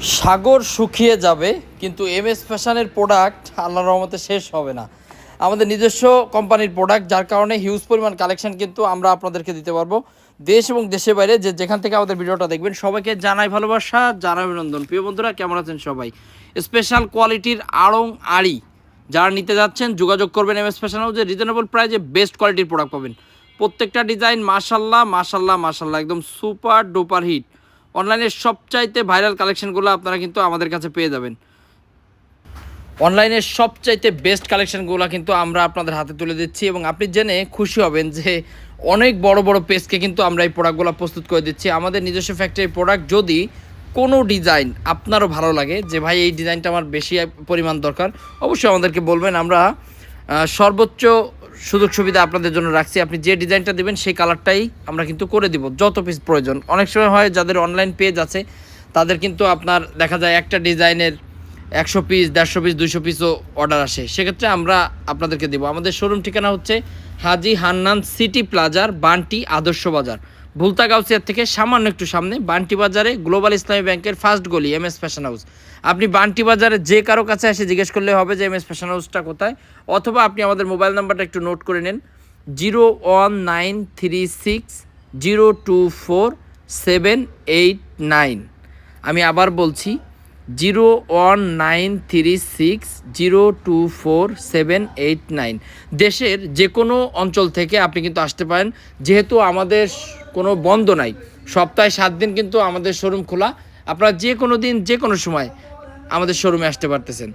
সাগর শুকিয়ে যাবে, কিন্তু এম এস ফ্যাশনের প্রোডাক্ট আল্লাহর রহমতে শেষ হবে না। আমাদের নিজস্ব কোম্পানির প্রোডাক্ট, যার কারণে হিউজ পরিমাণ কালেকশন কিন্তু আমরা আপনাদেরকে দিতে পারব। দেশ এবং দেশের বাইরে যে যেখান থেকে আমাদের ভিডিওটা দেখবেন, সবাইকে জানাই ভালোবাসা, জানাই অভিনন্দন। প্রিয় বন্ধুরা, কেমন আছেন সবাই? স্পেশাল কোয়ালিটির আড়ং আড়ি যারা নিতে যাচ্ছেন, যোগাযোগ করবেন এম এস ফ্যাশন হাউসে রিজনেবল প্রাইজে বেস্ট কোয়ালিটির প্রোডাক্ট পাবেন। প্রত্যেকটা ডিজাইন মাশাল্লাহ মাশাল্লাহ মাশাল্লাহ একদম সুপার ডুপার হিট অনলাইনের সবচাইতে ভাইরাল কালেকশনগুলো আপনারা কিন্তু আমাদের কাছে পেয়ে যাবেন। অনলাইনের সবচাইতে বেস্ট কালেকশনগুলো কিন্তু আমরা আপনাদের হাতে তুলে দিচ্ছি এবং আপনি জেনে খুশি হবেন যে অনেক বড় বড় পেজকে কিন্তু আমরা এই প্রোডাক্টগুলো প্রস্তুত করে দিচ্ছি। আমাদের নিজস্ব ফ্যাক্টরির প্রোডাক্ট যদি কোনো ডিজাইন আপনারও ভালো লাগে যে ভাই এই ডিজাইনটা আমার বেশি পরিমাণ দরকার, অবশ্যই আমাদেরকে বলবেন। আমরা সর্বোচ্চ সুযোগ সুবিধা আপনাদের জন্য রাখছি। আপনি যে ডিজাইনটা দেবেন, সেই কালারটাই আমরা কিন্তু করে দিব। যত পিস প্রয়োজন। অনেক সময় হয়, যাদের অনলাইন পেজ আছে, তাদের কিন্তু আপনার দেখা যায় একটা ডিজাইনের একশো পিস দেড়শো পিস দুইশো পিসও অর্ডার আসে। সেক্ষেত্রে আমরা আপনাদেরকে দেবো। আমাদের শোরুম ঠিকানা হচ্ছে হাজি হান্নান সিটি প্লাজার বান্টি আদর্শ বাজার। ভুলতা গাউসিয়ার থেকে সামান্য একটু সামনে বান্টি বাজারে গ্লোবাল ইসলামী ব্যাংকের ফার্স্ট গলি, এম এস ফ্যাশন হাউস। আপনি বান্টি বাজারে যে কারও কাছে এসে জিজ্ঞেস করলে হবে যে, এম এস ফ্যাশন হাউসটা কোথায়? অথবা আপনি আমাদের মোবাইল নাম্বারটা একটু নোট করে নেন। Zero one nine three six zero two four seven eight nine. আমি আবার বলছি, zero one nine three six zero two four seven eight nine. দেশের যে কোনো অঞ্চল থেকে আপনি কিন্তু আসতে পারেন। যেহেতু আমাদের কোনো বন্ধ নাই। সপ্তাহে সাত দিন কিন্তু আমাদের শোরুম খোলা। আপনারা যে কোনো দিন, যে কোনো সময় আমাদের শোরুমে আসতে পারতেছেন।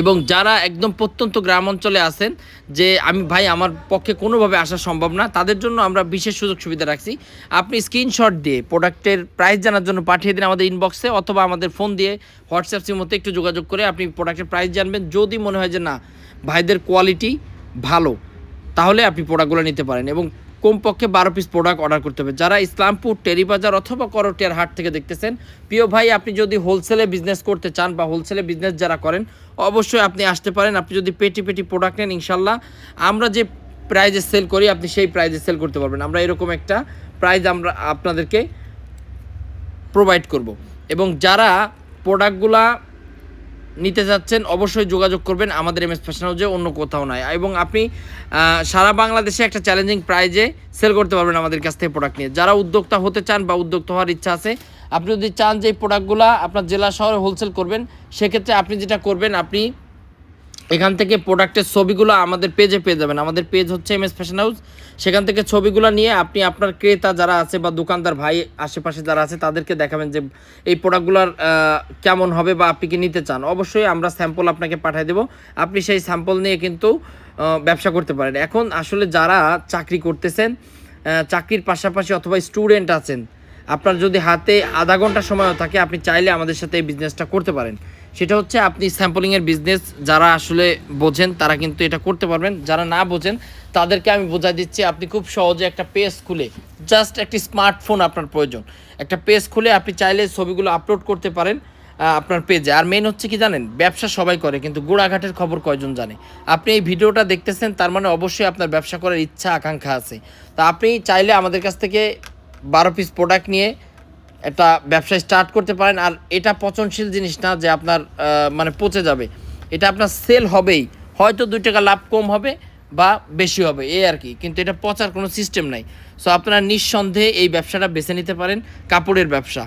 এবং যারা একদম প্রত্যন্ত গ্রাম অঞ্চলে আছেন, যে আমি, ভাই, আমার পক্ষে কোনোভাবে আসা সম্ভব না, তাদের জন্য আমরা বিশেষ সুযোগ সুবিধা রাখছি। আপনি স্ক্রিনশট দিয়ে প্রোডাক্টের প্রাইস জানার জন্য পাঠিয়ে দিন আমাদের ইনবক্সে অথবা আমাদের ফোন দিয়ে হোয়াটসঅ্যাপ সিমতে একটু যোগাযোগ করে আপনি প্রোডাক্টের প্রাইস জানবেন। যদি মনে হয় যে না, ভাইদের কোয়ালিটি ভালো, তাহলে আপনি প্রোডাক্টগুলো নিতে পারেন। এবং কমপক্ষে বারো পিস প্রোডাক্ট অর্ডার করতে হবে। যারা ইসলামপুর টেরিবাজার অথবা করটিয়ার হাট থেকে দেখতেছেন, প্রিয় ভাই, আপনি যদি হোলসেলে বিজনেস করতে চান বা হোলসেলে বিজনেস যারা করেন, অবশ্যই আপনি আসতে পারেন। আপনি যদি পেটি পেটি প্রোডাক্ট নেন ইনশাল্লাহ আমরা যে প্রাইজে সেল করি, আপনি সেই প্রাইজে সেল করতে পারবেন। আমরা এরকম একটা প্রাইজ আমরা আপনাদেরকে প্রোভাইড করব। এবং যারা প্রোডাক্টগুলা নিতে যাচ্ছেন, অবশ্যই যোগাযোগ করবেন আমাদের এম এস ফ্যাশন হাউসে অন্য কোথাও নয়। এবং আপনি সারা বাংলাদেশে একটা চ্যালেঞ্জিং প্রাইজে সেল করতে পারবেন আমাদের কাছ থেকে প্রোডাক্ট নিয়ে। যারা উদ্যোক্তা হতে চান বা উদ্যোক্তা হওয়ার ইচ্ছা আছে, আপনি যদি চান যে এই প্রোডাক্টগুলো আপনার জেলা শহরে হোলসেল করবেন, সেক্ষেত্রে আপনি যেটা করবেন, আপনি এখান থেকে প্রোডাক্টের ছবিগুলো আমাদের পেজে পেয়ে যাবেন। আমাদের পেজ হচ্ছে এম এস ফ্যাশন হাউস সেখান থেকে ছবিগুলো নিয়ে আপনি আপনার ক্রেতা যারা আছে বা দোকানদার ভাই আশেপাশে যারা আছে, তাদেরকে দেখাবেন যে এই প্রোডাক্টগুলোর কেমন হবে বা আপনি কি নিতে চান। অবশ্যই আমরা স্যাম্পল আপনাকে পাঠিয়ে দেবো। আপনি সেই স্যাম্পল নিয়ে কিন্তু ব্যবসা করতে পারেন। এখন আসলে যারা চাকরি করতেছেন চাকরির পাশাপাশি অথবা স্টুডেন্ট আছেন, আপনার যদি হাতে আধা ঘণ্টা সময়ও থাকে, আপনি চাইলে আমাদের সাথে এই বিজনেসটা করতে পারেন। সেটা হচ্ছে আপনি স্যাম্পলিংয়ের বিজনেস যারা আসলে বোঝেন, তারা কিন্তু এটা করতে পারবেন। যারা না বোঝেন, তাদেরকে আমি বোঝাই দিচ্ছি, আপনি খুব সহজে একটা পেজ খুলে জাস্ট একটি স্মার্টফোন আপনার প্রয়োজন। একটা পেজ খুলে আপনি চাইলে ছবিগুলো আপলোড করতে পারেন আপনার পেজে আর মেন হচ্ছে কি জানেন, ব্যবসা সবাই করে, কিন্তু গোড়াঘাটের খবর কয়জন জানে? আপনি এই ভিডিওটা দেখতেছেন, তার মানে অবশ্যই আপনার ব্যবসা করার ইচ্ছা, আকাঙ্ক্ষা আছে। তা আপনি চাইলে আমাদের কাছ থেকে বারো পিস প্রোডাক্ট নিয়ে একটা ব্যবসা স্টার্ট করতে পারেন, আর এটা পচনশীল জিনিস না যে আপনার মানে পচে যাবে। এটা আপনার সেল হবেই। হয়তো দুই টাকা লাভ কম হবে বা বেশি হবে, এই আর কি। কিন্তু এটা পচার কোনো সিস্টেম নাই। সো আপনারা নিঃসন্দেহে এই ব্যবসাটা বেছে নিতে পারেন, কাপড়ের ব্যবসা।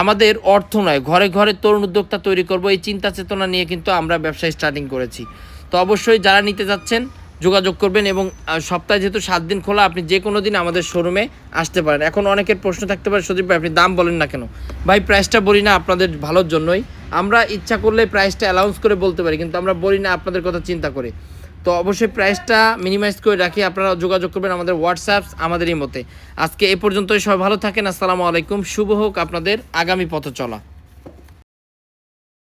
আমাদের অর্থ নয়, ঘরে ঘরে তরুণ উদ্যোক্তা তৈরি করব, এই চিন্তা চেতনা নিয়ে কিন্তু আমরা ব্যবসা স্টার্টিং করেছি। তো অবশ্যই যারা নিতে যাচ্ছেন যোগাযোগ করবেন এবং সপ্তাহে যেহেতু সাত দিন খোলা, আপনি যে কোনো দিন আমাদের শোরুমে আসতে পারেন। এখন অনেকের প্রশ্ন থাকতে পারে, সদীপ ভাই, আপনি দাম বলেন না কেন? ভাই প্রাইসটা বলি না, আপনাদের ভালোর জন্যই। আমরা ইচ্ছা করলে প্রাইসটা অ্যালাউন্স করে বলতে পারি, কিন্তু আমরা বলি না, আপনাদের কথা চিন্তা করে। তো অবশ্যই প্রাইসটা মিনিমাইজ করে রাখি। আপনারা যোগাযোগ করবেন আমাদের হোয়াটসঅ্যাপ আমাদেরই মতে আজকে এ পর্যন্তই, সবাই ভালো থাকেন, আসসালামু আলাইকুম। শুভ হোক আপনাদের আগামী পথ চলা